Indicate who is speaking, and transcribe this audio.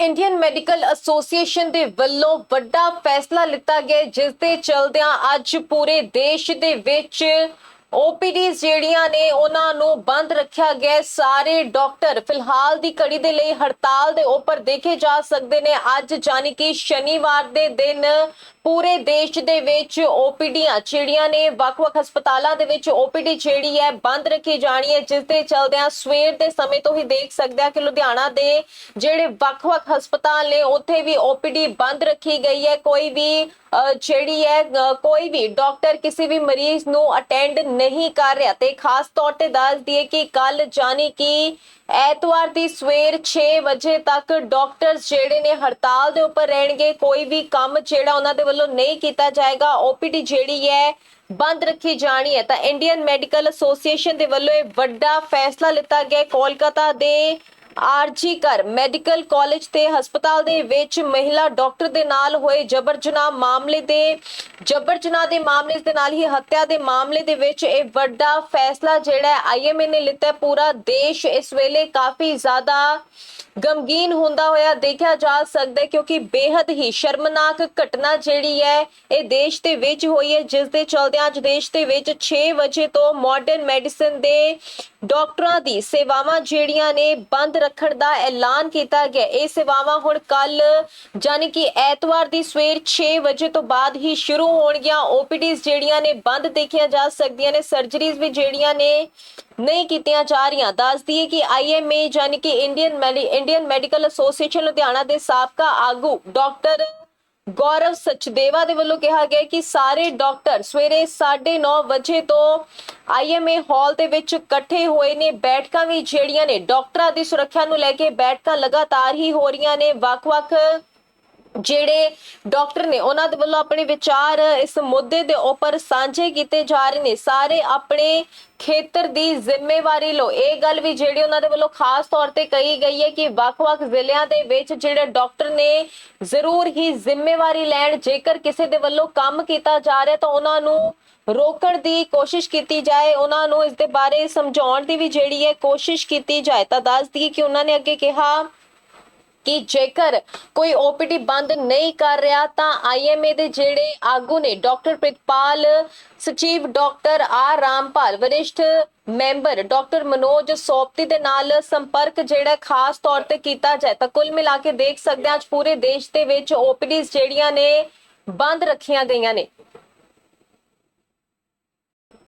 Speaker 1: Indian medical association ਦੇ ਵੱਲੋਂ ਵੱਡਾ ਫੈਸਲਾ ਲਿੱਤਾ ਗਿਆ ਹੈ, ਜਿਸ ਦੇ ਚਲਦਿਆਂ ਅੱਜ ਪੂਰੇ ਦੇਸ਼ ਦੇ ਵਿੱਚ ਓਪੀਡੀਜ਼ ਜਿਹੜੀਆਂ ਨੇ ਉਹਨਾਂ ਨੂੰ ਬੰਦ ਰੱਖਿਆ ਗਿਆ ਸਾਰੇ ਡਾਕਟਰ ਫਿਲਹਾਲ ਦੀ ਘੜੀ ਦੇ ਲਈ ਹੜਤਾਲ ਦੇ ਉੱਪਰ ਦੇਖੇ ਜਾ ਸਕਦੇ ਨੇ। ਅੱਜ ਜਾਨੀ ਕਿ ਸ਼ਨੀਵਾਰ ਦੇ ਦਿਨ ਪੂਰੇ ਦੇਸ਼ ਦੇ ਵਿੱਚ ਓਪੀਡੀਆਂ ਜਿਹੜੀਆਂ ਨੇ ਵੱਖ-ਵੱਖ ਹਸਪਤਾਲਾਂ ਦੇ ਵਿੱਚ ਓਪੀਡੀ ਜਿਹੜੀ ਹੈ ਬੰਦ ਰੱਖੀ ਜਾਣੀ ਹੈ, ਜਿਸ ਦੇ ਚਲਦਿਆਂ ਸਵੇਰ ਦੇ ਸਮੇਂ ਤੋਂ ਹੀ ਦੇਖ ਸਕਦੇ ਆ ਕਿ ਲੁਧਿਆਣਾ ਦੇ ਜਿਹੜੇ ਵੱਖ-ਵੱਖ ਹਸਪਤਾਲ ਨੇ, ਉੱਥੇ ਵੀ ਓਪੀਡੀ ਬੰਦ ਰੱਖੀ ਗਈ ਹੈ। ਕੋਈ ਵੀ ਜਿਹੜੀ ਹੈ ਕੋਈ ਵੀ ਡਾਕਟਰ ਕਿਸੇ ਵੀ ਮਰੀਜ਼ ਨੂੰ ਅਟੈਂਡ ਨਹੀਂ ਕਰ ਰਿਹਾ ਤੇ ਖਾਸ ਤੌਰ ਤੇ ਦੱਸ ਦਈਏ ਕਿ ਕੱਲ ਜਾਨੀ ਕਿ ਐਤਵਾਰ ਦੀ ਸਵੇਰ 6 ਵਜੇ ਤੱਕ ਡਾਕਟਰਸ ਜਿਹੜੇ ਨੇ ਹੜਤਾਲ ਦੇ ਉੱਪਰ ਰਹਿਣਗੇ। ਕੋਈ ਵੀ ਕੰਮ ਜਿਹੜਾ ਉਹਨਾਂ ਦੇ ਵੱਲੋਂ ਨਹੀਂ ਕੀਤਾ ਜਾਏਗਾ। ਓਪੀਡੀ ਜਿਹੜੀ ਹੈ, ਬੰਦ ਰੱਖੀ ਜਾਣੀ ਹੈ। ਤਾਂ ਇੰਡੀਅਨ ਮੈਡੀਕਲ ਐਸੋਸੀਏਸ਼ਨ ਦੇ ਵੱਲੋਂ ਇਹ ਵੱਡਾ ਫੈਸਲਾ ਲਿੱਤਾ ਗਿਆ ਕੋਲਕਾਤਾ ਦੇ ਆਰਜੀ ਕਰ ਮੈਡੀਕਲ ਕਾਲਜ ਤੇ ਹਸਪਤਾਲ ਦੇ ਵਿੱਚ ਮਹਿਲਾ ਡਾਕਟਰ ਦੇ ਨਾਲ ਹੋਏ ਜਬਰ ਜਨਾਹ ਮਾਮਲੇ ਦੇ ਜਬਰ ਜਨਾਹ ਦੇ ਮਾਮਲੇ ਦੇ ਨਾਲ ਹੀ ਹੱਤਿਆ ਦੇ ਮਾਮਲੇ ਦੇ ਵਿੱਚ ਇਹ ਵੱਡਾ ਫੈਸਲਾ ਜਿਹੜਾ ਆਈਐਮਏ ਨੇ ਲਿੱਤਾ ਪੂਰਾ ਦੇਸ਼ ਇਸ ਵੇਲੇ ਕਾਫੀ ਜ਼ਿਆਦਾ ਗਮਗੀਨ ਹੁੰਦਾ ਹੋਇਆ ਦੇਖਿਆ ਜਾ ਸਕਦਾ ਕਿਉਂਕਿ ਬੇहद ਹੀ ਸ਼ਰਮਨਾਕ ਘਟਨਾ ਜਿਹੜੀ ਹੈ, ਇਹ ਦੇਸ਼ ਦੇ ਵਿੱਚ ਹੋਈ ਹੈ। ਜਿਸ ਦੇ ਚਲਦਿਆਂ ਅੱਜ ਦੇਸ਼ ਦੇ ਵਿੱਚ 6 ਵਜੇ ਤੋਂ ਮਾਡਰਨ ਮੈਡੀਸਨ ਦੇ ਡਾਕਟਰਾਂ ਦੀ ਸੇਵਾਵਾਂ ਜਿਹੜੀਆਂ ਨੇ ਬੰਦ ਰੱਖਣ ਦਾ ਐਲਾਨ ਕੀਤਾ ਗਿਆ। ਇਹ ਸੇਵਾਵਾਂ ਹੁਣ ਕੱਲ ਜਾਨੀ ਕਿ ਐਤਵਾਰ ਦੀ ਸਵੇਰ 6 ਵਜੇ ਤੋਂ ਬਾਅਦ ਹੀ ਸ਼ੁਰੂ ਹੋਣਗੀਆਂ। ਓਪੀਡੀਜ਼ ਜਿਹੜੀਆਂ ਨੇ ਬੰਦ ਦੇਖੀਆਂ ਜਾ ਸਕਦੀਆਂ ਨੇ, ਸਰਜਰੀਜ਼ ਵੀ ਜਿਹੜੀਆਂ ਨੇ ਨਹੀਂ ਕੀਤੀਆਂ ਜਾ ਰਹੀਆਂ। ਦੱਸ ਦਈਏ ਕਿ ਆਈਐਮਏ ਯਾਨੀ ਕਿ Indian medi, Indian medical association Ludhiana ਦੇ ਸਾਬਕਾ ਆਗੂ ਡਾਕਟਰ ਗੌਰਵ ਸਚਦੇਵਾ ਦੇ ਵੱਲੋਂ ਕਿਹਾ ਗਿਆ ਕਿ ਸਾਰੇ ਡਾਕਟਰ ਸਵੇਰੇ 9:30 ਵਜੇ ਤੋਂ ਆਈਐਮਏ ਹਾਲ ਦੇ ਵਿੱਚ ਇਕੱਠੇ ਹੋਏ ਨੇ। ਬੈਠਕਾਂ ਵੀ ਜਿਹੜੀਆਂ ਨੇ, ਡਾਕਟਰਾਂ ਦੀ ਸੁਰੱਖਿਆ ਨੂੰ ਲੈ ਕੇ ਬੈਠਕਾਂ ਲਗਾਤਾਰ ਹੀ ਹੋ ਰਹੀਆਂ ਨੇ। ਵੱਖ-ਵੱਖ ਜਿਹੜੇ ਡਾਕਟਰ ਨੇ ਉਹਨਾਂ ਦੇ ਵੱਲੋਂ ਆਪਣੇ ਵਿਚਾਰ ਇਸ ਮੁੱਦੇ ਦੇ ਉੱਪਰ ਸਾਂਝੇ ਕੀਤੇ ਜਾ ਰਹੇ ਨੇ। ਸਾਰੇ ਆਪਣੇ ਖੇਤਰ ਦੀ ਜ਼ਿੰਮੇਵਾਰੀ ਲਓ। ਇਹ ਗੱਲ ਵੀ ਜਿਹੜੀ ਉਹਨਾਂ ਦੇ ਵੱਲੋਂ ਖਾਸ ਤੌਰ ਤੇ ਕਹੀ ਗਈ ਹੈ ਕਿ ਵੱਖ-ਵੱਖ ਜ਼ਿਲ੍ਹਿਆਂ ਦੇ ਵਿੱਚ ਜਿਹੜੇ ਡਾਕਟਰ ਨੇ ਜ਼ਰੂਰ ਹੀ ਜ਼ਿੰਮੇਵਾਰੀ ਲੈਣ। ਜੇਕਰ ਕਿਸੇ ਦੇ ਵੱਲੋਂ ਕੰਮ ਕੀਤਾ ਜਾ ਰਿਹਾ ਤਾਂ ਉਹਨਾਂ ਨੂੰ ਰੋਕਣ ਦੀ ਕੋਸ਼ਿਸ਼ ਕੀਤੀ ਜਾਏ। ਉਹਨਾਂ ਨੂੰ ਇਸ ਦੇ ਬਾਰੇ ਸਮਝਾਉਣ ਦੀ ਵੀ ਜਿਹੜੀ ਹੈ ਕੋਸ਼ਿਸ਼ ਕੀਤੀ ਜਾਏ। ਤਾਂ ਦੱਸ ਦਈਏ ਕਿ ਉਹਨਾਂ ਨੇ ਅੱਗੇ ਕਿਹਾ ਕਿ ਜੇਕਰ ਕੋਈ ਓਪੀਡੀ ਬੰਦ ਨਹੀਂ ਕਰ ਰਿਹਾ, ਤਾਂ ਆਈਐਮਏ ਦੇ ਜਿਹੜੇ ਆਗੂ ਨੇ, ਡਾਕਟਰ ਪ੍ਰਿਤਪਾਲ, ਸਚੀਵ ਡਾਕਟਰ ਆਰ ਰਾਮਪਾਲ, ਵਰਿਸ਼ਠ ਮੈਂਬਰ ਡਾਕਟਰ ਮਨੋਜ ਸੋਪਤੀ ਦੇ ਨਾਲ ਸੰਪਰਕ ਜਿਹੜਾ ਖਾਸ ਤੌਰ ਤੇ ਕੀਤਾ ਜਾਏ, ਤਾਂ ਕੁੱਲ ਮਿਲਾ ਕੇ ਦੇਖ ਸਕਦੇ ਹਾਂ, ਅੱਜ ਪੂਰੇ ਦੇਸ਼ ਦੇ ਵਿੱਚ ਓਪੀਡੀਜ਼ ਜਿਹੜੀਆਂ ਨੇ, ਬੰਦ ਰੱਖੀਆਂ ਗਈਆਂ ਨੇ।